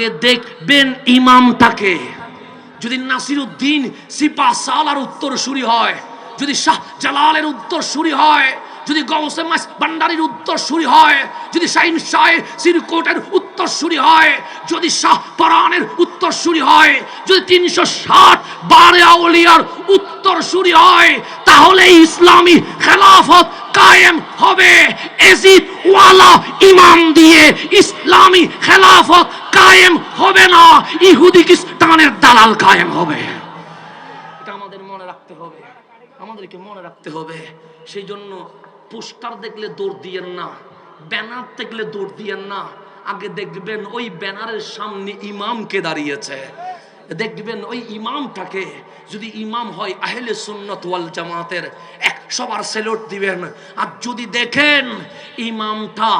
আগে দেখবেন ইমামটাকে যদি নাসিরুদ্দিন সিপা সালার উত্তর সুরি হয়, যদি শাহ জালালের উত্তর সুরি হয়, যদি গৌসে মাস ভান্ডারির উত্তর সুরি হয়, যদি শাহিন শাহ সিরকোটের উত্তর সুরি হয়, যদি শাহ পরানের উত্তর সুরি হয়, যদি তিনশো ষাট বারে আউলিয়ার উত্তর সুরি হয়, তাহলে ইসলামী খেলাফত কায়েম হবে। এজিদ ওয়ালা ইমাম দিয়ে ইসলামী খেলাফত কায়েম হবে না, ইহুদি খ্রিস্টানের দালাল কায়েম হবে। এটা আমাদের মনে রাখতে হবে, আমাদেরকে মনে রাখতে হবে। সেই জন্য পোস্টার দেখলে দৌড় দিয়েন না, ব্যানার দেখলে দৌড় দিয়েন না। আগে দেখবেন ওই ব্যানারের সামনে ইমামকে দাঁড়িয়েছে। দেখবেন ওই ইমামটাকে যদি ইমাম হয়, আহলে সুন্নত ওয়াল জামাতের এক সবার সেলট দিবেন। আর যদি দেখেন ইমামটা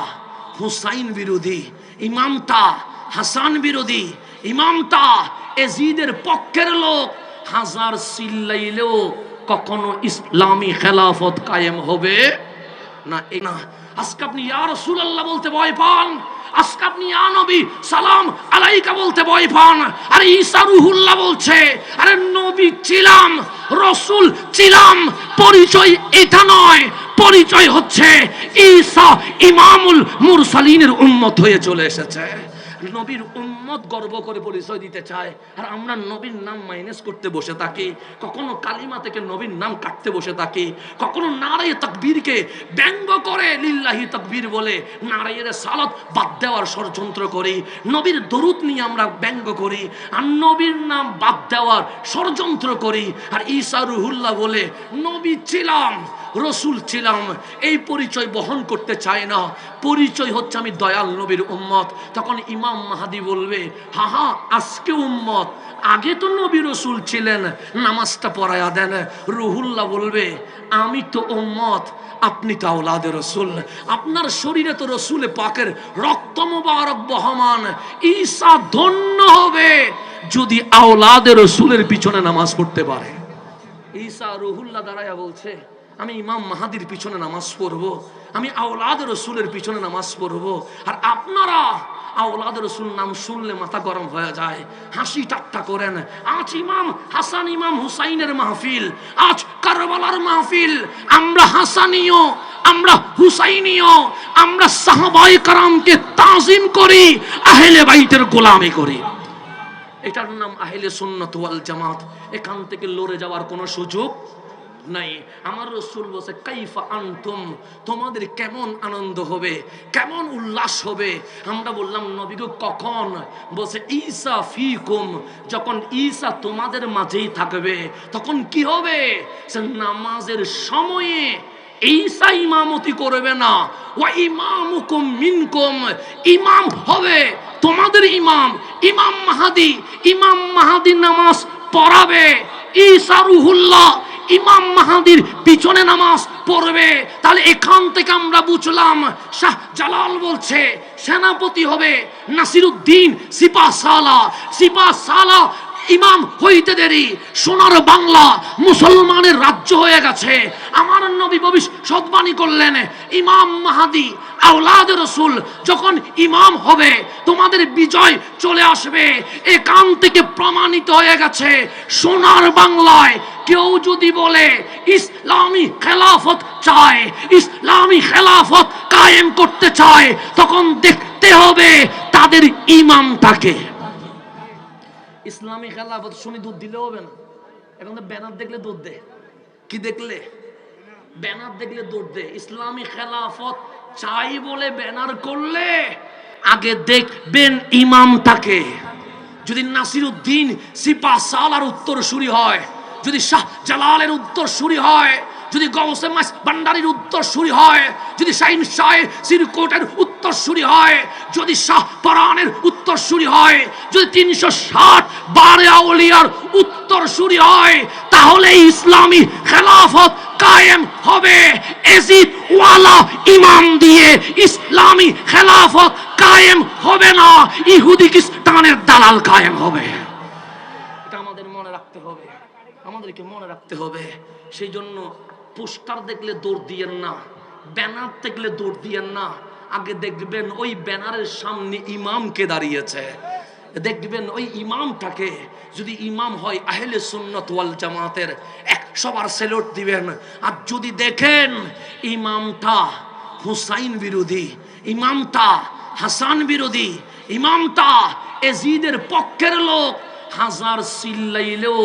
হুসাইন বিরোধী, ইমামটা হাসান বিরোধী ইমামটা এজিদের পক্ষের লোক। হাজার চিল্লাইলেও কখনো ইসলামী খেলাফত কায়েম হবে না না। আজকে আপনি ইয়া রাসূলুল্লাহ বলতে ভয় পান? আজকে আপনি ইয়া সালাম আলাইকা বলতে ভয় পান? আরে ঈসা রুহুল্লাহ বলছে, আরে নবী ছিলাম, রসুল ছিলাম, পরিচয় এটা নয়, পরিচয় হচ্ছে ঈসা ইমামুল মুরসালিনের উম্মত হয়ে চলে এসেছে। নবীর উম্মত গর্ব করে পরিচয় দিতে চায়। আর আমরা নবীর নাম মাইনাস করতে বসে থাকি। কখনো কালিমা থেকে নবীর নাম কাটতে বসে থাকি। কখনো নারায় তকবীরকে ব্যঙ্গ করে লিল্লাহি তকবীর বলে নারায়ের সালত বাদ দেওয়ার ষড়যন্ত্র করি। নবীর দরুদ নিয়ে আমরা ব্যঙ্গ করি। আর নবীর নাম বাদ দেওয়ার ষড়যন্ত্র করি। আর ঈসা রুহুল্লাহ বলে, নবী ছিলাম রসুল ছিলাম, এই পরিচয় বহন করতে চায় না। পরিচয় হচ্ছে আমি দয়াল নবীর উম্মত। তখন ইমাম মাহাদি বলবে, হা হা, আজকে উম্মত। আগে তো নবী রসুল ছিলেন, নামাজটা পড়ায়া দেন। রুহুল্লাহ বলবে, আমি তো উম্মত, আপনি তো আওলাদে রসুল। আপনার শরীরে তো রসুলে পাকের রক্ত মুবারক বহমান। ঈসা ধন্য হবে যদি আওলাদে রসুলের পিছনে নামাজ পড়তে পারে। ঈসা রুহুল্লাহ দাঁড়ায়া বলছে আমি ইমাম মাহাদির পিছনে নামাজ পড়ব, আমি আওলাদ রসুলের পিছনে নামাজ পড়ব, আর আপনারা আওলাদ রসুল নাম শুনলে মাথা গরম হয়ে যায়, হাসি ঠাট্টা করেন। আজ ইমাম হাসান ইমাম হুসাইনের মাহফিল, আজ কারবালার মাহফিল, আমরা হাসানীয়, আমরা হুসাইনীয়, আমরা সাহাবাই কারামকে তাজিম করি, আহেলে বাইতের গোলামি করি। এটার নাম আহেলে সুন্নত ওয়াল জামাত, এখান থেকে লড়ে যাওয়ার কোনো সুযোগ নাই। আমার রসুল বসে কাইফা আনতুম, তোমাদের কেমন আনন্দ হবে? কেমন উল্লাস হবে? আমরা বললাম নবীগো কখন? বসে ঈসা ফিকুম। যখন ঈসা তোমাদের মাঝেই থাকবে, তখন কি হবে? সে নামাজের সময়ে ঈসা ইমামতি করবে না। ও ইমামুকুম মিনকুম। ইমাম হবে তোমাদের ইমাম। ইমাম মাহাদি ইমাম মাহাদি নামাজ পড়াবে। ঈসা রুহুল্লাহ ইমাম মাহাদির পিছনে নামাজ পড়বে। তাহলে এখান থেকে আমরা বুঝলাম, শাহ জালাল বলছে, সেনাপতি হবে নাসিরুদ্দিন সিপা সালা ইমাম হইতে দেরি। সোনার বাংলা মুসলমানের রাজ্য হয়ে গেছে। আমার নবী ভবিষ্যৎবাণী করলেন, ইমাম মাহাদি, আওলাদ রসুল, যখন ইমাম হবে, তোমাদের বিজয় চলে আসবে। এখান থেকে প্রমাণিত হয়ে গেছে, সোনার বাংলায় কেউ যদি বলে, ইসলামী খেলাফত চায়, ইসলামী খেলাফত কায়েম করতে চায়, তখন দেখতে হবে তাদের ইমামটাকে ইসলামী খেলাফত শুনি দুধ দিলেও হবে না। এখন তো ব্যানার দেখলে দুধ দে। কি দেখলে? ব্যানার দেখলে দুধ দে। ইসলামী খেলাফত চাই বলে ব্যানার করলে আগে দেখবেন ইমামটাকে যদি নাসিরুদ্দিন, সিপা সালার উত্তর সুরি হয়, যদি শাহ জালালের উত্তর সুরি হয় যদি গৌসে মাস ভান্ডারির উত্তর সুরি হয়, যদি শাহিন শাহ সিরকোটের উত্তর সুরি হয়, যদি শাহ পরানের উত্তর সুরি হয়, যদি তিনশো ষাট বারে আউলিয়ার উত্তর সুরি হয়, তাহলে ইসলামী খেলাফত কায়েম হবে। এজিদ ওয়ালা ইমাম দিয়ে ইসলামী খেলাফত কায়েম হবে না, ইহুদি খ্রিস্টানের দালাল কায়েম হবে। এটা আমাদের মনে রাখতে হবে। আমাদেরকে মনে রাখতে হবে। সেই জন্য পোস্টার দেখলে দৌড় দিয়েন না, ব্যানার দেখলে দৌড় দিয়েন না। আগে দেখবেন ওই ব্যানারের সামনে ইমামকে দাঁড়িয়েছে। দেখবেন ওই ইমামটাকে যদি ইমাম হয়, আহলে সুন্নত ওয়াল জামাতের সবার সেলট দিবেন। আর যদি দেখেন ইমামটা হুসাইন বিরোধী, ইমামটা হাসান বিরোধী, ইমামটা এজিদের পক্ষের লোক, হাজার চিল্লাইলেও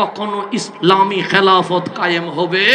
কখনো ইসলামী খেলাফত কায়েম হবে?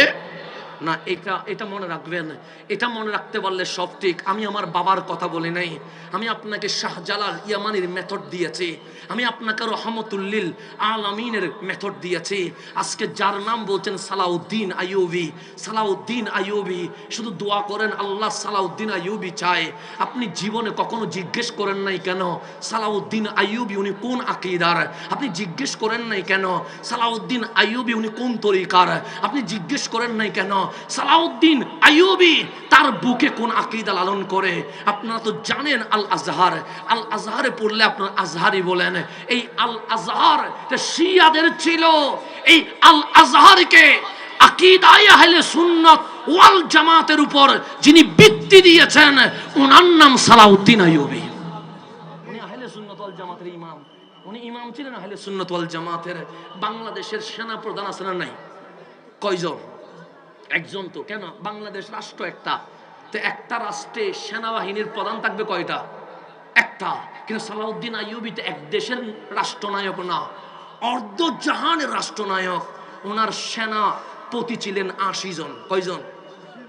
না, এটা এটা মনে রাখবেন। এটা মনে রাখতে পারলে সব ঠিক। আমি আমার বাবার কথা বলি নাই। আমি আপনাকে শাহজালাল ইয়ামানির মেথড দিয়েছি। আমি আপনাকে রহমতুল্লিল আলামিনের মেথড দিয়েছি। আজকে যার নাম বলছেন সালাউদ্দিন আইয়ুবি। সালাউদ্দিন আইয়ুবি, শুধু দোয়া করেন, আল্লাহ সালাউদ্দিন আইয়ুবি চায়। আপনি জীবনে কখনো জিজ্ঞেস করেন নাই কেন? সালাউদ্দিন আইয়ুবি উনি কোন আকিদার? আপনি জিজ্ঞেস করেন নাই কেন? সালাউদ্দিন আইয়ুবি উনি কোন তরিকার? আপনি জিজ্ঞেস করেন নাই কেন? সালাউদ্দিন আইয়ুবি, তার বুকে কোন আকিদা লালন করে? আপনারা তো জানেন আল আজহার আল আজহারে পড়লে আপনার আজহারি বলেন, এই আল আজহার শিয়াদের ছিল, এই আল আজহারকে সুন্নত ওয়াল জামাতের উপর যিনি বৃত্তি দিয়েছেন, ওনার নাম সালাউদ্দিন আইয়ুবি। উনি সুন্নত জামাতের ইমাম। উনি ইমাম ছিলেন সুন্নত ওয়াল জামাতের। বাংলাদেশের সেনা প্রধান না নাই? কয়জন? একজন তো, কেন? বাংলাদেশ রাষ্ট্র একটা। তো একটা রাষ্ট্রে সেনাবাহিনীর প্রধান থাকবে কয়টা? একটা। কিন্তু সালাউদ্দিন আইয়ুবি তো এক দেশের রাষ্ট্রনায়ক না। অর্ধ জাহানের রাষ্ট্রনায়ক। ওনার সেনা পতি ছিলেন আশি জন। কয়জন?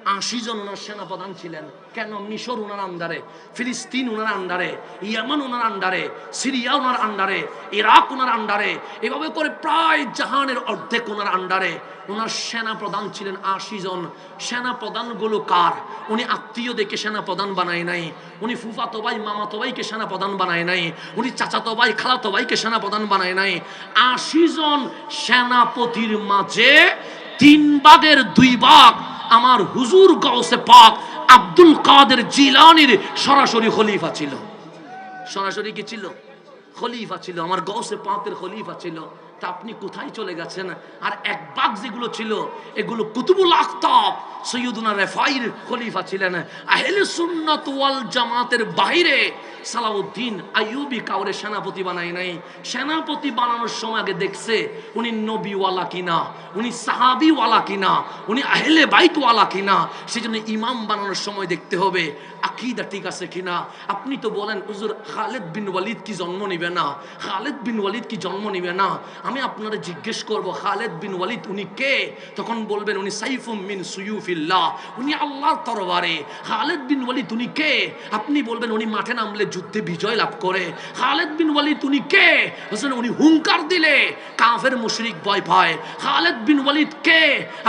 আশি জন ওনার সেনাপ্রধান ছিলেন। কেন? মিশর ওনার আন্ডারে, ফিলিস্তিন ওনার আন্ডারে, ইয়ামান ওনার আন্ডারে, সিরিয়া ওনার আন্ডারে, ইরাক ওনার আন্ডারে, এভাবে করে প্রায় জাহানের অর্ধেক ওনার আন্ডারে ওনার সেনা প্রধান ছিলেন আশি জন। সেনা প্রধানগুলো কার? উনি আত্মীয় দেখে সেনা প্রধান বানায় নাই, উনি ফুফাতো ভাই মামাতো ভাইকে সেনা প্রধান বানায় নাই, উনি চাচাতো ভাই খালাতো ভাইকে সেনা প্রধান বানায় নাই। আশি জন সেনাপতির মাঝে তিন ভাগের দুই ভাগ আমার হুজুর গৌসে পাক আব্দুল কাদের জিলানির সরাসরি খলিফা ছিল। সরাসরি কি ছিল? খলিফা ছিল। আমার গৌসে পাকের খলিফা ছিল। তা আপনি কোথায় চলে গেছেন? আর এক বাগ যেগুলো ছিল, এগুলো কুতুবুল আখতাব, সৈয়দুনা রেফাইর খলিফা ছিলেন। আহলে সুন্নাত ওয়াল জামাতের বাইরে সালাউদ্দিন আইয়ুবি কাউরে সেনাপতি বানায় নাই। সেনাপতি বানানোর সময় আগে দেখছে, উনি নবীওয়ালা কিনা, উনি সাহাবিওয়ালা কিনা, উনি আহলে বাইতওয়ালা কিনা। সেজন্য ইমাম বানানোর সময় দেখতে হবে, আকিদা ঠিক আছে কিনা। আপনি তো বলেন, হুজুর খালেদ বিন ওয়ালিদ কি জন্ম নিবে না? খালেদ বিন ওয়ালিদ কি জন্ম নিবে না? আমি আপনারা জিজ্ঞেস করব, খালেদ বিন ওয়ালিদ উনি কে? তখন বলবেন উনি সাইফুম মিন সুয়ুফিল্লাহ, উনি আল্লাহর তরবারে। খালেদ বিন ওয়ালিদ উনি কে? আপনি বলবেন উনি মাঠে নামলে যুদ্ধে বিজয় লাভ করে। খালেদ বিন ওয়ালিদ উনি কে? হোসেন উনি হুঙ্কার দিলে কাফের মুশরিক ভয় পায়। খালেদ বিন ওয়ালিদ কে?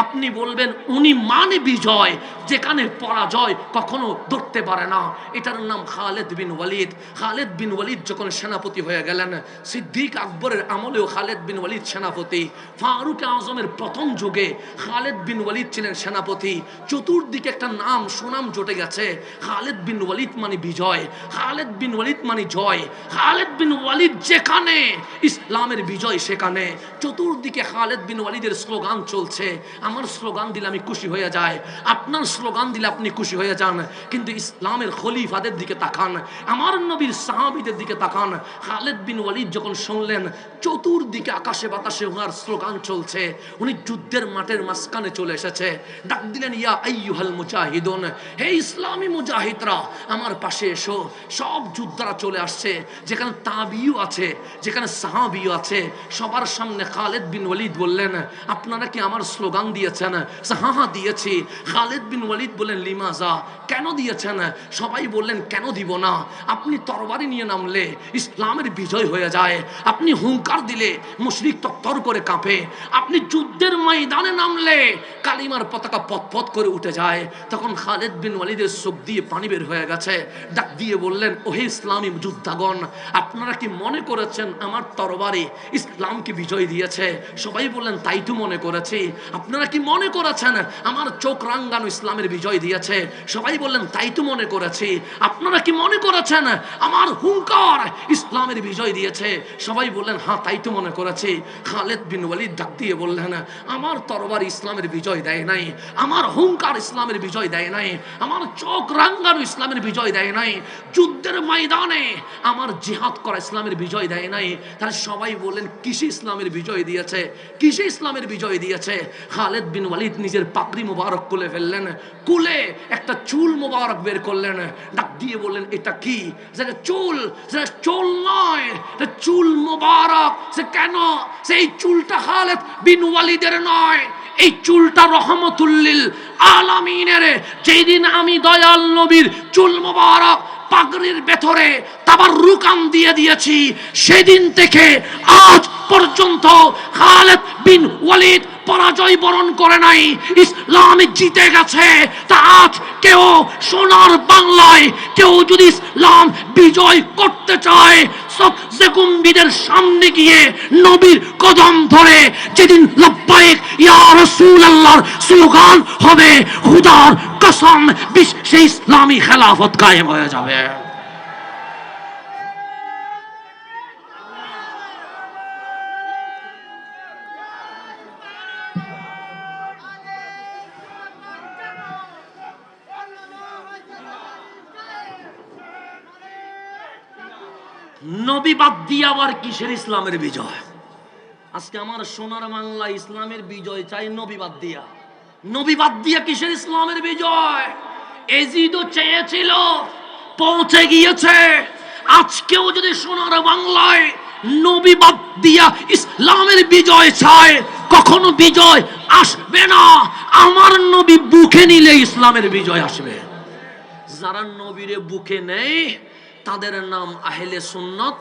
আপনি বলবেন উনি মানে বিজয়, যেখানে পরাজয় কখনো ধরতে পারে না। এটার নাম খালেদ বিন ওয়ালিদ। খালেদ বিন ওয়ালিদ যখন সেনাপতি হয়ে গেলেন, সিদ্দিক আকবরের আমলেও খালেদ বিন ওয়ালিদ সেনাপতি, ফারুক আজমের প্রথম যুগে খালেদ বিন ওয়ালিদ ছিলেন সেনাপতি। চতুর্দিকে একটা নাম, সুনাম জটে গেছে। খালেদ বিন ওয়ালিদ মানে বিজয়, খালেদ বিন ওয়ালিদ মানে জয়, খালেদ বিন ওয়ালিদ যেখানে, ইসলামের বিজয় সেখানে। চতুর্দিকে খালেদ বিন ওয়ালিদের স্লোগান চলছে। আমার স্লোগান দিলে আমি খুশি হয়ে যায় আপনার স্লোগান দিলে আপনি খুশি হয়ে যান। কিন্তু ইসলামের খলিফাদের দিকে তাকান। আমার নবীর সাহাবিদের দিকে তাকান। খালেদ বিন ওয়ালিদ যখন শুনলেন, চতুর্দিকে আকাশে বাতাসে ওনার স্লোগান চলছে। উনি যুদ্ধের মাঠের মাঝখানে চলে এসেছে। ডাক দিলেন, ইয়া আইয়ুহাল মুজাহিদুন, হে ইসলামী মুজাহিদরা, আমার পাশে এসো। সব যোদ্ধারা চলে আসছে। যেখানে তাবিও আছে, যেখানে সাহাবিও আছে। সবার সামনে খালেদ বিন ওয়ালিদ বললেন, আপনারা কি আমার স্লোগান দিয়েছেন? হ্যাঁ হ্যাঁ দিয়েছি। খালেদ বিন ওয়ালিদ বললেন, লিমাজা, কেন দিয়েছেন? সবাই বললেন, কেন দিব না? আপনি তরবারি নিয়ে নামলে ইসলামের বিজয় হয়ে যায়। আপনি হুঙ্কার দিলে মুশরিক তত্তর করে কাঁপে। আপনি যুদ্ধের ময়দানে নামলে কালিমার পতাকা পথ করে উঠে যায়। তখন খালেদ বিন ওয়ালিদের চোখ দিয়ে পানি বের হয়ে গেছে। ডাক দিয়ে বললেন, ওহে ইসলামী যুদ্ধাগণ আপনারা কি মনে করেছেন আমার তরবারি ইসলামকে বিজয় দিয়েছে? সবাই বললেন, তাই তো মনে করেছি। আপনারা কি মনে করেছেন আমার চোখ রাঙ্গানো ইসলামের বিজয় দিয়েছে? সবাই বললেন, তাই তো মনে করেছি। আপনারা কি মনে করেছেন আমার হুঙ্কার ইসলামের বিজয় দিয়েছে? সবাই বললেন হ্যাঁ তাই তো মনে করেছি। খালেদ বিন ওয়ালিদ ডাক দিয়ে বললেন, আমার তরবার ইসলামের বিজয় দেয় নাই, আমার হুঙ্কার ইসলামের বিজয় দেয় নাই, আমার চোখ রাঙ্গানো ইসলামের বিজয় দেয় নাই, যুদ্ধের ময়দানে আমার জিহাদ করা ইসলামের বিজয় দেয় নাই। তাহলে সবাই বললেন, কিসে ইসলামের বিজয় দিয়েছে? কিসে ইসলামের বিজয় দিয়েছে? খালেদ বিন ওয়ালিদ নিজের পাগড়ি মোবারক খুলে ফেললেন কুলে একটা চুল মোবারক বের করলেন, ডাক দিয়ে বললেন, এটা কি? সেটা চুল সেটা চুল নয় চুল মোবারক, সে কেন সেই চুলটা খালেদ বিন ওয়ালিদের নয়। এই চুলটা রহমতুল্লিল আলামিনের। যেদিন আমি দয়াল নবীর চুল মোবারক পাগড়ির ভেতরে তাবার রুকান দিয়ে দিয়েছি। সেদিন থেকে আজ পর্যন্ত খালেদ বিন ওয়ালিদ পরাজয় বরণ করে নাই, ইসলাম জিতে গেছে। তা আজ কেউ সোনার বাংলায়, কেউ যদি ইসলাম বিজয় করতে চায় সবসে কুম্বিদের সামনে গিয়ে নবীর কদম ধরে যেদিন লব্বাইক, ইয়া রাসূলুল্লাহর স্লোগান হবে খুদার কসম বিশ্বে ইসলামী খেলাফত কায়েম হয়ে যাবে। নবী বাদ দিয়ে আবার কিসের ইসলামের বিজয়? আজকে আমার সোনার বাংলা ইসলামের বিজয় চাই নবী বাদ দিয়া। নবী বাদ দিয়া কিসের ইসলামের বিজয়? এজিদও চেয়েছিল, পৌঁছে গিয়েছে। আজকেও যদি সোনার বাংলায় নবী বাদ দিয়া ইসলামের বিজয় চায়, কখনো বিজয় আসবে না। আমার নবী বুকে নিলে ইসলামের বিজয় আসবে। যারা নবীরে বুকে নেই তাদের নাম আহেলে সুন্নত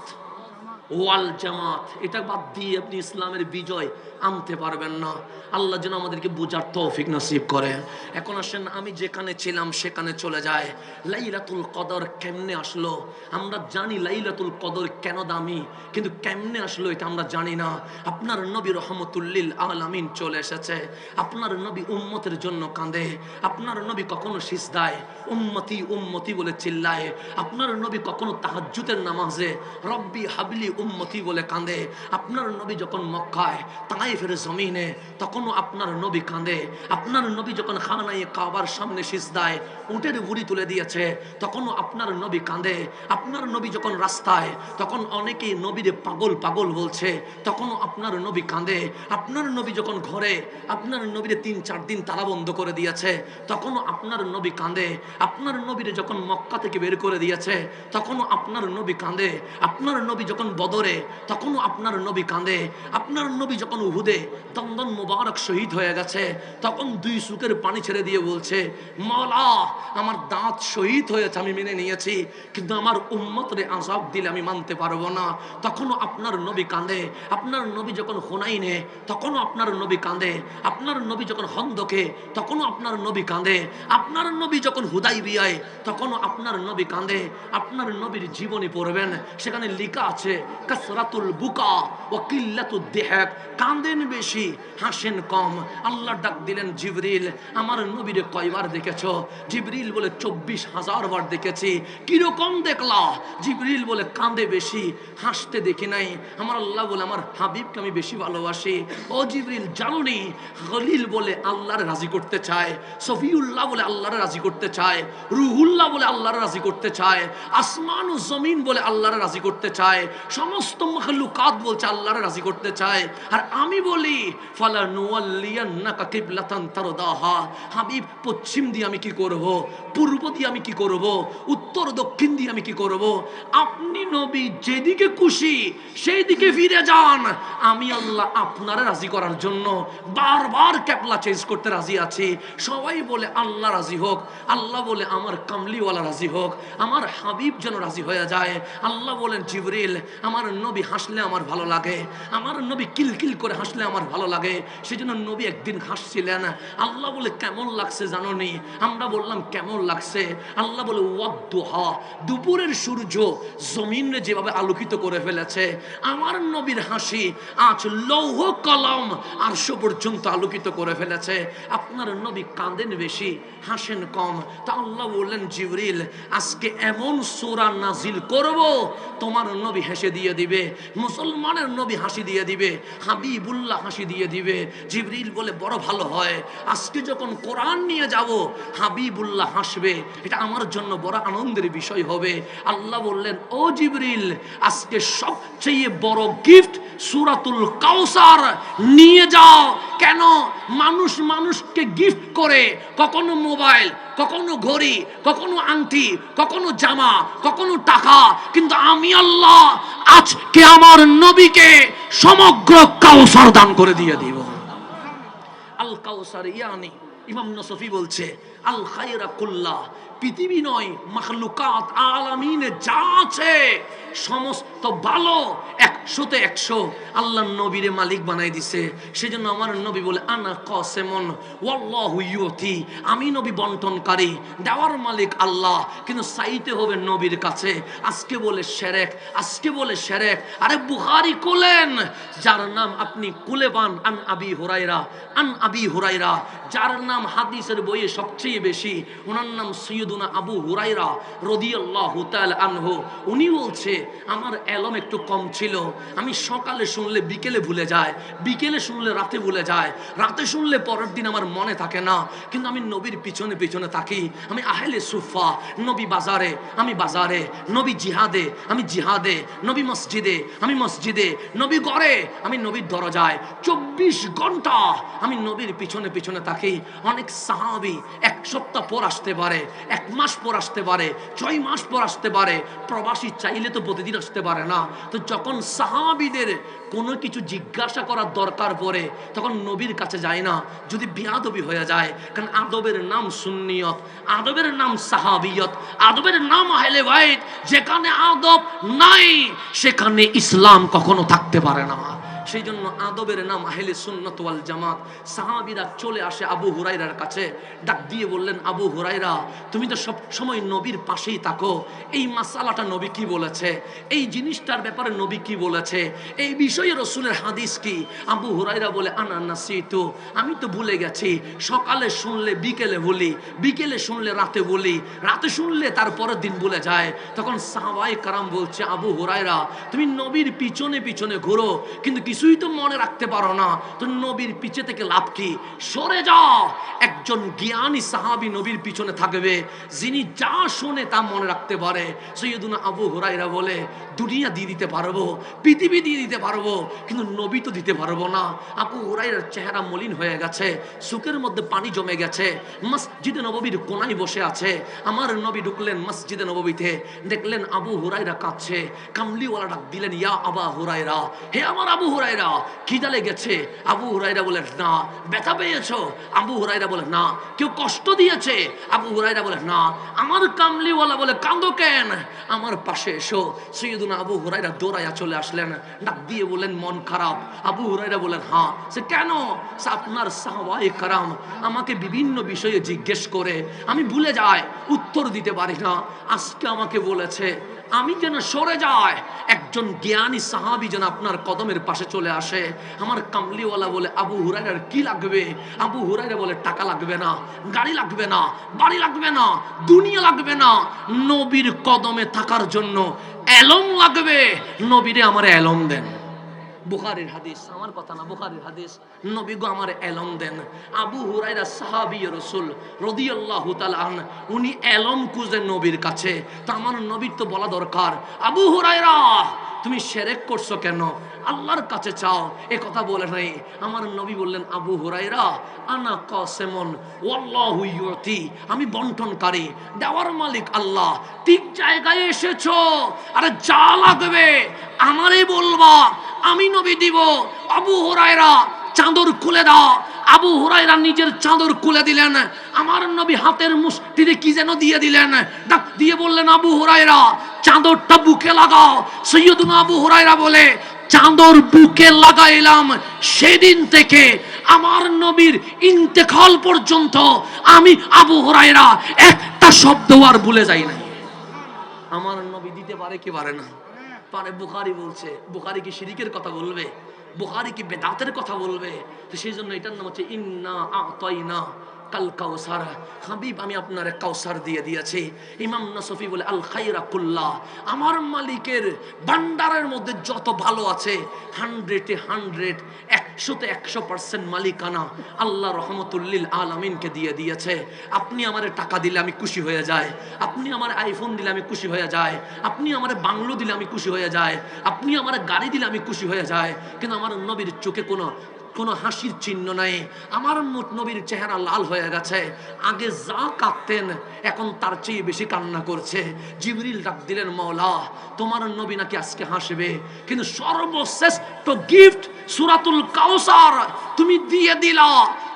ওয়াল জামাত, এটা বাদ দিয়ে আপনি ইসলামের বিজয় আনতে পারবেন না। আল্লাহ যেন আমাদেরকে বোঝার তৌফিক নসিব করে এখন আসেন, আমি যেখানে ছিলাম সেখানে চলে যায় লাইলাতুল কদর কেমনে আসলো? আমরা জানি লাইলাতুল কদর কেন দামি, কিন্তু কেমনে আসলো এটা আমরা জানি না। আপনার নবী রহমতুল্লিল আলামিন চলে এসেছে। আপনার নবী উম্মতের জন্য কাঁদে। আপনার নবী কখনো সিজদায়, উম্মতি উম্মতি বলে চিল্লায়। আপনার নবী কখনো তাহাজ্জুদের নামাজে, রব্বি হাবলি উম্মতি বলে কাঁদে আপনার নবী যখন মক্কায় তাইফের জমিনে তখনও আপনার নবী কাঁদে আপনার নবী যখন খানায় কাবার সামনে সিজদায় উটের বুড়ি তুলে দিয়েছে তখনও আপনার নবী কাঁদে আপনার নবী যখন রাস্তায় তখন অনেকেই নবীরে পাগল পাগল বলছে তখনও আপনার নবী কাঁদে আপনার নবী যখন ঘরে আপনার নবীরে তিন চার দিন তালা বন্ধ করে দিয়েছে তখনও আপনার নবী কাঁদে আপনার নবীরে যখন মক্কা থেকে বের করে দিয়েছে তখনও আপনার নবী কাঁদে আপনার নবী যখন বদরে তখনও আপনার নবী কাঁদে। আপনার নবী যখন উহুদে দন্দন মোবারক শহীদ হয়ে গেছে, তখন দুই সুখের পানি ছেড়ে দিয়ে বলছে মলা আমার দাঁত শহীদ হয়েছে, আমি মেনে নিয়েছি, কিন্তু আমার উম্মতরে আজাব দিলে আমি মানতে পারব না। তখনও আপনার নবী কাঁদে। আপনার নবী যখন হোনাই হোনাইনে, তখনও আপনার নবী কাঁদে। আপনার নবী যখন হন্দকে, তখনও আপনার নবী কাঁদে। আপনার নবী যখন হুদাই বিয়ায় তখনও আপনার নবী কাঁদে। আপনার নবীর জীবনী পড়বেন, সেখানে লেখা আছে কাসরাতুল বুকা ও কিল্লাতুদ দেহেক। কাঁদেন বেশি, হাসেন কম। আল্লাহ ডাক দিলেন, জিবরিল, আমার নবীরে কয়বার দেখেছ? জিবরিল বলে, চব্বিশ হাজার বার দেখেছি। কীরকম দেখলা? জিবরিল বলে, কাঁদে বেশি, হাসতে দেখি নাই। আমার আল্লাহ বলে, আমার হাবিবকে আমি বেশি ভালোবাসি। ও জিবরিল, জানুনি? খলিল বলে, আল্লাহর রাজি করতে চায়। সফিউল্লাহ বলে, আল্লাহর রাজি করতে চায়। রুহুল্লাহ বলে, আল্লাহর রাজি করতে চায়। আসমান ও জমিন বলে, আল্লাহর রাজি করতে চায়। সমস্ত মখলুকাত বলছে, আল্লাহর রাজি করতে চায়। আর আমি বলি, ফালা নুয়াল্লিয়ান্নাকা কিবলাতান তারদাহা। হাবিব, পশ্চিম দিয়ে আমি কি করব? পূর্ব দিয়ে আমি কি করব? উত্তর, দক্ষিণ দিয়ে আমি কি করব? আপনি নবী যেদিকে খুশি সেই দিকে ফিরে যান। আমি আল্লাহ আপনারা রাজি করার জন্য বারবার ক্যাপলা চেঞ্জ করতে রাজি আছি। সবাই বলে, আল্লাহ রাজি হোক। আল্লাহ বলে, আমার কামলিওয়ালা রাজি হোক। আমার হাবিব যেন রাজি হয়ে যায়। আল্লাহ বলেন, জিবরিল আমার নবী হাসলে আমার ভালো লাগে, আমার নবী কিলকিল করে হাসলে আমার ভালো লাগে, সেজন্য নবী একদিন হাসছিলেন। আল্লাহ বলে, কেমন লাগছে জানো নি আমরা বললাম, কেমন লাগছে? আল্লাহ বলে, ওয়াদ্দুহা, দুপুরের সূর্য জমিনে যেভাবে আলোকিত করে ফেলেছে, আমার নবীর হাসি আজ লৌহ কলম আরশো পর্যন্ত আলোকিত করে ফেলেছে। আপনার নবী কাঁদেন বেশি, হাসেন কম। তা আল্লাহ বললেন, জিবরিল, আজকে এমন সোরা নাজিল করব, তোমার নবী হেসে দিয়ে দিবে, মুসলমানের নবী হাসি দিয়ে দিবে, হাবিবুল্লাহ হাসি দিয়ে দিবে, জিবরিল বলে বড় ভালো হয়। আজকে যখন কোরআন নিয়ে যাব, হাবিবুল্লাহ হাসবে, এটা আমার জন্য বড় আনন্দের বিষয় হবে। আল্লাহ বললেন, ও জিবরিল, আজকে সবচেয়ে বড় গিফট সুরাতুল কাউসার নিয়ে যাও। কেন? মানুষ মানুষকে গিফট করে, কখনো মোবাইল কখনো ঘড়ি, কখনো আংটি, কখনো জামা, কখনো টাকা, কিন্তু আমি আল্লাহ আজকে আমার নবীকে সমগ্র কাউসার দান করে দিয়ে দিব। আল কাউসার ইয়ানি, ইমাম নসফি বলছে, আল খায়রা কুল্লাহ পৃথিবী নয়, মাখলুকাত আলামিনে যা আছে সমস্ত ভালো একশোতে একশো আল্লাহ নবীরে মালিক বানাই দিছে। সেজন্য আমার নবী বলে, আনা কসেমন, ওয়াল্লাহু আমি নবী বন্টনকারী, দেওয়ার মালিক আল্লাহ, কিন্তু চাইতে হবে নবীর কাছে। আজকে বলে সেরেক, আজকে বলে সেরেক। আরে বুহারি কোলেন, যার নাম আপনি কুলে পান আন আবি হুরাইরা আন আবি হুরাইরা যার নাম হাদিসের বইয়ে সবচেয়ে বেশি, ওনার নাম সৈয়দুনা আবু হুরাইরা রদিয়াল্লাহু তাআলা আনহু। উনি বলছে আমার এলম একটু কম ছিল। আমি সকালে শুনলে বিকেলে ভুলে যায়, বিকেলে শুনলে রাতে ভুলে যায়। রাতে শুনলে পরের দিন আমার মনে থাকে না, কিন্তু আমি নবীর পিছনে পিছনে থাকি। আমি আহেলে সুফা, নবী বাজারে, আমি বাজারে, নবী জিহাদে, আমি জিহাদে, নবী মসজিদে, আমি মসজিদে, নবী গড়ে আমি নবীর দরজায়। চব্বিশ ঘণ্টা আমি নবীর পিছনে পিছনে থাকি। অনেক সাহাবি এক সপ্তাহ পর আসতে পারে, এক মাস পর আসতে পারে, ছয় মাস পর আসতে পারে। প্রবাসী চাইলে তো প্রতিদিন আসতে পারে না। তো যখন সাহাবিদের কোনো কিছু জিজ্ঞাসা করার দরকার পড়ে, তখন নবীর কাছে যায় না, যদি বিয়াদবি হয়ে যায়। কারণ আদবের নাম সুন্নিয়ত, আদবের নাম সাহাবিয়ত, আদবের নাম আহলে বাইত। যেখানে আদব নাই, সেখানে ইসলাম কখনো থাকতে পারে না। সেই জন্য আদবের নাম আহলে সুন্নত ওয়াল জামাত। সাহাবিরা চলে আসে আবু হুরাইরার কাছে, ডাক দিয়ে বললেন, আবু হুরাইরা তুমি তো সব সময় নবীর পাশেই থাকো। এই মাসালাটা নবী কি বলেছে? এই জিনিসটার ব্যাপারে নবী কি বলেছে? এই বিষয়ে রসুলের হাদিস কি? আবু হুরাইরা বলে, আনা নাসিতু, আমি তো ভুলে গেছি। সকালে শুনলে বিকেলে বলি, বিকেলে শুনলে রাতে বলি, রাতে শুনলে তারপরের দিন ভুলে যায়। তখন সাহাবাই কারাম বলছে, আবু হুরাইরা তুমি নবীর পিছনে পিছনে ঘুরো, কিন্তু কিছুই তো মনে রাখতে পারো না। তো নবীর পিছে থেকে লাভ কি? সরে যাও। একজন জ্ঞানী সাহাবি নবীর পিছনে থাকবে, যিনি যা শোনে তা মনে রাখতে পারে। সৈয়দুনা আবু হুরাইরা বলে, দুনিয়া দিয়ে দিতে পারব, পৃথিবী দিয়ে দিতে পারব, কিন্তু নবী তো দিতে পারব না। আবু হুরাইরার চেহারা মলিন হয়ে গেছে, সুখের মধ্যে পানি জমে গেছে, মসজিদে নববীর কোনায় বসে আছে। আমার নবী ঢুকলেন মসজিদে নববীতে, দেখলেন আবু হুরাইরা কাঁদছে, কামলিওয়ালা ডাক দিলেন, ইয়া আবা হুরাইরা হে আমার আবু হুরাইরা খিদা লেগেছে আবু হুরাইরা বলে, না, ব্যথা পেয়েছ? আবু হুরাইরা বলে, না, কেউ কষ্ট দিয়েছে? আবু হুরাইরা বলে, না, আমার কামলিওয়ালা বলে কান্দো কেন? আমার পাশে এসো। সৈয়দুনা আবু হুরাইরা দৌড়াইয়া চলে আসলেন, ডাক দিয়ে বলেন মন খারাপ। আবু হুরাইরা বলেন হ্যাঁ। সে, কেন? আপনার সাহবাই কারাম আমাকে বিভিন্ন বিষয়ে জিজ্ঞেস করে, আমি ভুলে যাই, উত্তর দিতে পারি না। আজকে আমাকে বলেছে আমি যেন সরে যায় একজন জ্ঞানী সাহাবি যেন আপনার কদমের পাশে চলে আসে। আমার কামলিওয়ালা বলে, আবু হুরাইরার কি লাগবে? আবু হুরাইরা বলে, টাকা লাগবে না, গাড়ি লাগবে না, বাড়ি লাগবে না, দুনিয়া লাগবে না। নবীর কদমে থাকার জন্য অ্যালম লাগবে। নবীরে আমার অ্যালম দেন। বুখারির হাদিস। আমার কথা না, বুখারির হাদিস। নবী গো আমার এলম দেন। আবু হুরাইরা সাহাবি রসুল রদিয়াল্লাহু তাআলা আন উনি এলম কুজে নবীর কাছে। তো আমার নবীর তো বলা দরকার। আবু হুরাইরা তুমি সেরেক করছ কেন? আল্লাহর কাছে চাও। এ কথা বলে নাই। আমার নবী বললেন, আবু হুরাইরা আনা কসেমন, ওয়াল্লাহু ইউতি, আমি বন্টনকারী, দেওয়ার মালিক আল্লাহ। ঠিক জায়গায় এসেছ। আরে যা লাগবে, আমারই বলবা। আমি নবী দিব। আবু হুরাইরা চাদর খুলে দাও। আবু হুরাইরা নিজের চাদর খুলে দিলেন। আমার নবী হাতের মুষ্টিতে কি যেন দিয়ে দিলেন? ডাক দিয়ে বললেন, আবু হুরাইরা চাদরটা বুকে লাগাও। সৈয়দুনা আবু হুরায়রা বলে, চাদর বুকে লাগাইলাম সেদিন থেকে আমার নবীর ইন্তেকাল পর্যন্ত আমি আবু হুরায়রা একটা শব্দ আর ভুলে যাই না আমার নবী দিতে পারে কি পারে না? পারে বুখারি বলছে। বুখারি কি শিরিকের কথা বলবে? বুখারি কি বেদাতের কথা বলবে? তো সেই জন্য এটার নাম হচ্ছে, ইন্না আতাইনা কাল কাউসার, হাবিব, আমি আপনার কাউসার দিয়ে দিয়েছি। ইমাম নসফি বলে, আল খাইরা কুল্লাহ আমার মালিকের ভান্ডারের মধ্যে যত ভালো আছে হান্ড্রেডে হান্ড্রেড একশোতে একশো পার্সেন্ট মালিকানা আল্লাহ রহমতুল্লিল আলমিনকে দিয়ে দিয়েছে। আপনি আমার টাকা দিলে আমি খুশি হয়ে যায় আপনি আমার আইফোন দিলে আমি খুশি হয়ে যায় আপনি আমার বাংলো দিলে আমি খুশি হয়ে যায় আপনি আমার গাড়ি দিলে আমি খুশি হয়ে যায় কিন্তু আমার নবীর চোখে কোনো কোনো হাসির চিহ্ন নাই। আমার নবীর চেহারা লাল হয়ে গেছে। আগে যা কাঁদতেন, এখন তার চেয়ে বেশি কান্না করছে। জিবরিল ডাক দিলেন মৌলা তোমার নবী নাকি আজকে হাসবে? কিন্তু সর্বশ্রেষ্ঠ গিফট সুরাতুল কাউসার, তুমি দিয়ে দিলা।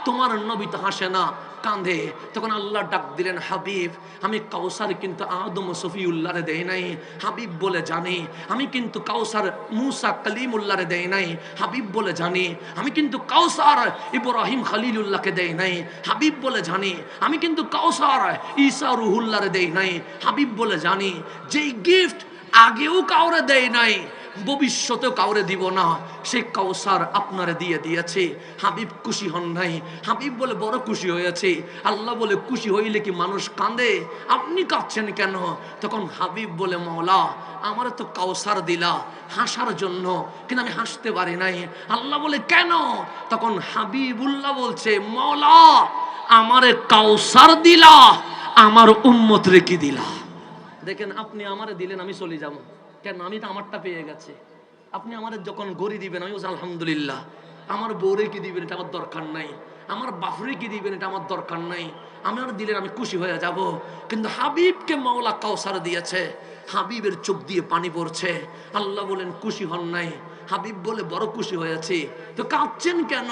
তোমার নবী তো হাসে না। কাঁধে তখন আল্লাহ ডাক দিলেন, হাবিব, আমি কাউসার কিন্তু আদম সফিউল্লাহরে দেই নাই। হাবিব বলে জানি, আমি কিন্তু কাউসার মুসা কলিম কালিমুল্লাহরে দেই নাই। হাবিব বলে জানি, আমি কিন্তু কাউসার ইব্রাহিম খালিলুল্লাহকে দেই নাই। হাবিব বলে জানি, আমি কিন্তু কাউসার ঈসা রুহুল্লাহরে দেই নাই। হাবিব বলে জানি, যেই গিফট আগেও কাউরে দেয় নাই ভবিষ্যতেও কাউরে দিব না। সে কাউসার আপনারে দিয়ে দিয়েছে। হাবিব খুশি হন নাই। হাবিব বলে বড় খুশি হয়েছে। আল্লাহ বলে খুশি হইলে কি মানুষ কাঁদে? আপনি কাঁদছেন কেন? তখন হাবিব বলে মৌলা আমার তো কাউসার দিলা হাসার জন্য, কিন্তু আমি হাসতে পারি নাই। আল্লাহ বলে, কেন? তখন হাবিবুল্লাহ বলছে মৌলা আমারে কাউসার দিলা, আমার উম্মত রেখে দিলা? দেখেন, আপনি আমারে দিলেন, আমি চলে যাব। কেন আমি তো আমারটা পেয়ে গেছে। আপনি আমাদের যখন গড়ি দিবেন আমি বলছি, আলহামদুলিল্লাহ। আমার বউরে কি দিবেন এটা আমার দরকার নাই। আমার বাফরে কি দিবেন এটা আমার দরকার নাই। আমার দিলেন আমি খুশি হয়ে যাব। কিন্তু হাবিবকে মাওলা কাউসার দিয়েছে। হাবিবের চোখ দিয়ে পানি পড়ছে। আল্লাহ বলেন খুশি হন নাই। হাবিব বলে বড় খুশি হয়েছে। তো কাঁদছেন কেন?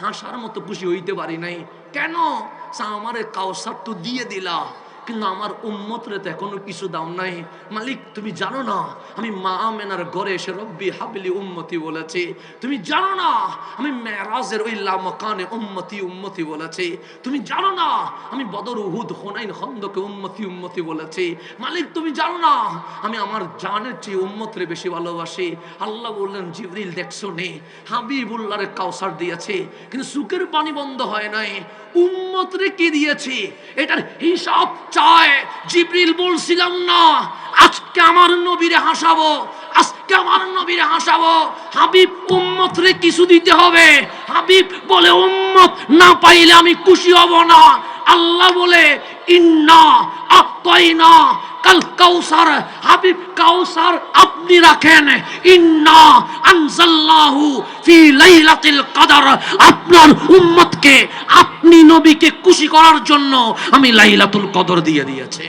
হাসার মতো খুশি হইতে পারি নাই। কেন? আমারে কাউসার তো দিয়ে দিলা। কিন্তু আমার উম্মতরে তো এখনও কিছু দাও নাই। মালিক, তুমি জানো না, আমি মা আমেনার ঘরে এসে রব্বি হাবলি উম্মতি বলেছি। তুমি জানো না, আমি মেরাজের ওই লামকানে উম্মতি উম্মতি বলেছি। তুমি জানো না, আমি বদর উহুদ হোনাইন খন্দকে উম্মতি উম্মতি বলেছি। মালিক, তুমি জানো না, আমি আমার জানের চেয়ে উম্মতরে বেশি ভালোবাসি। আল্লাহ বললেন, জিবরিল, দেখছ নে, হাবিবুল্লাহরে কাউসার দিয়েছে, কিন্তু সুখের পানি বন্ধ হয় নাই। উম্মতরে কি দিয়েছে? এটার হিসাব চায়, জিবরিল বলছিলাম না, আজকে আমার নবীরে হাসাবো, আজকে আমার নবীরে হাসাবো। হাবিব উম্মত রে কিছু দিতে হবে। হাবিব বলে, উম্মত না পাইলে আমি খুশি হব না। আল্লাহ বলে, ইন্না আত্মাইনা কাল কাউসার, হাবিব কাউসার আপনি রাখেন। ইন্না আনজাল্লাহু ফি লাইলাতিল কদর। আপনার উম্মতকে, আপনি নবীকে খুশি করার জন্য আমি লাইলাতুল কদর দিয়ে দিয়েছি।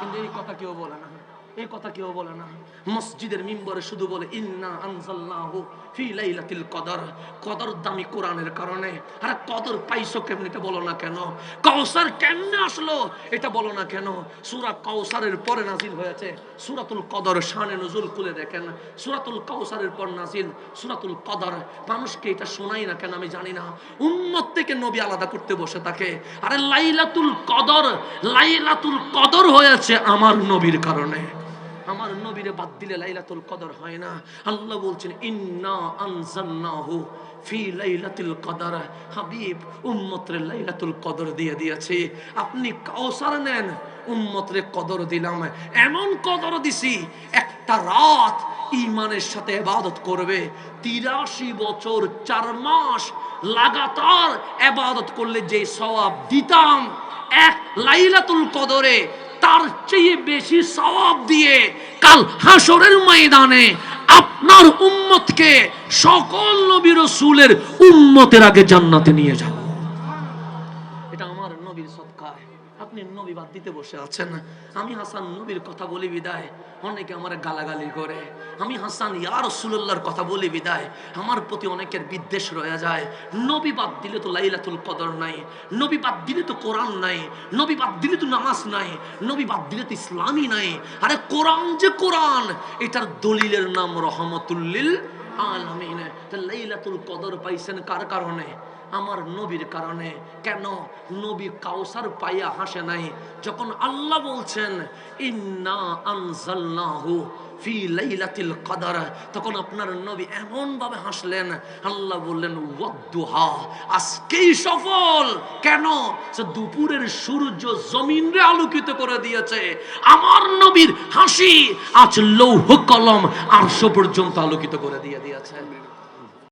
কিন্তু এই কথা কেউ বলে না। এই কথা কেউ বলে না। মসজিদের মিম্বরে শুধু বলে, ইন্না আনজাল্লাহু ফি লাইলাতিল কদর। কদর দামি কোরআনের কারণে। আরে কদর পাইছো কেমনে? এটা বলো না কেন? কাউসার কেমনে আসলো? এটা বলো না কেন? সূরা কাউসারের পরে নাজিল হয়েছে। সূরাতুল কদর শানে নজুল খুলে দেখেন। সূরাতুল কাউসারের পর নাজিল সূরাতুল কদর, মানুষকে এটা শোনাই না কেন আমি জানি না। উম্মত থেকে নবী আলাদা করতে বসে থাকে। আরে লাইলাতুল কদর লাইলাতুল কদর হয়েছে আমার নবীর কারণে। আমার নবীরে বাদ দিলে লাইলাতুল কদর হয় না। আল্লাহ বলছেন, ইন্না আনজালনাহু ফি লাইলাতুল কদর। হাবিব, উম্মতরে লাইলাতুল কদর দিয়ে আপনি কাউসার নেন, উম্মতরে কদর দিলাম। এমন কদর দিছি, একটা রাত ইমানের সাথে ইবাদত করবে। তিরাশি বছর, চার মাস লাগাতার এবাদত করলে যে সওয়াব দিতাম, এক লাইলাতুল কদরে তার চেয়ে বেশি সওয়াব দিয়ে কাল হাসরের ময়দানে আপনার উম্মতকে সকল নবী রসুলের উম্মতের আগে জান্নাতে নিয়ে যাব। আপনি নবী বাদ দিতে বসে আছেন। আমি হাসান নবীর কথা বলি বিদায়। অনেকে আমার গালাগালি করে। আমি হাসান ইয়ার রসুল্লাহর কথা বলি বিদায়। আমার প্রতি অনেকের বিদ্বেষ রয়ে যায়। নবী বাদ দিলে তো লাইলাতুল কদর নাই। নবী বাদ দিলে তো কোরআন নাই। নবী বাদ দিলে তো নামাজ নাই। নবী বাদ দিলে তো ইসলামই নাই। আরে কোরআন যে কোরআন, এটার দলিলের নাম রহমতুল্লিল আলামিন। লাইলাতুল কদর পাইছেন কার কারণে? আমার নবীর কারণে। কেন? নবী কাউসার পাইয়া হাসে নাই। যখন আল্লাহ বলছেন, ইন্না আনজালনাহু ফি লাইলাতিল কদর তখন আপনার নবী এমন ভাবে হাসলেন। আল্লাহ বললেন, ওয়াদ্দুহা আজকেই সফল। কেন? সে দুপুরের সূর্য জমিনরে আলোকিত করে দিয়েছে। আমার নবীর হাসি আজ লৌহ কলম আরশ পর্যন্ত আলোকিত করে দিয়ে দিয়েছে।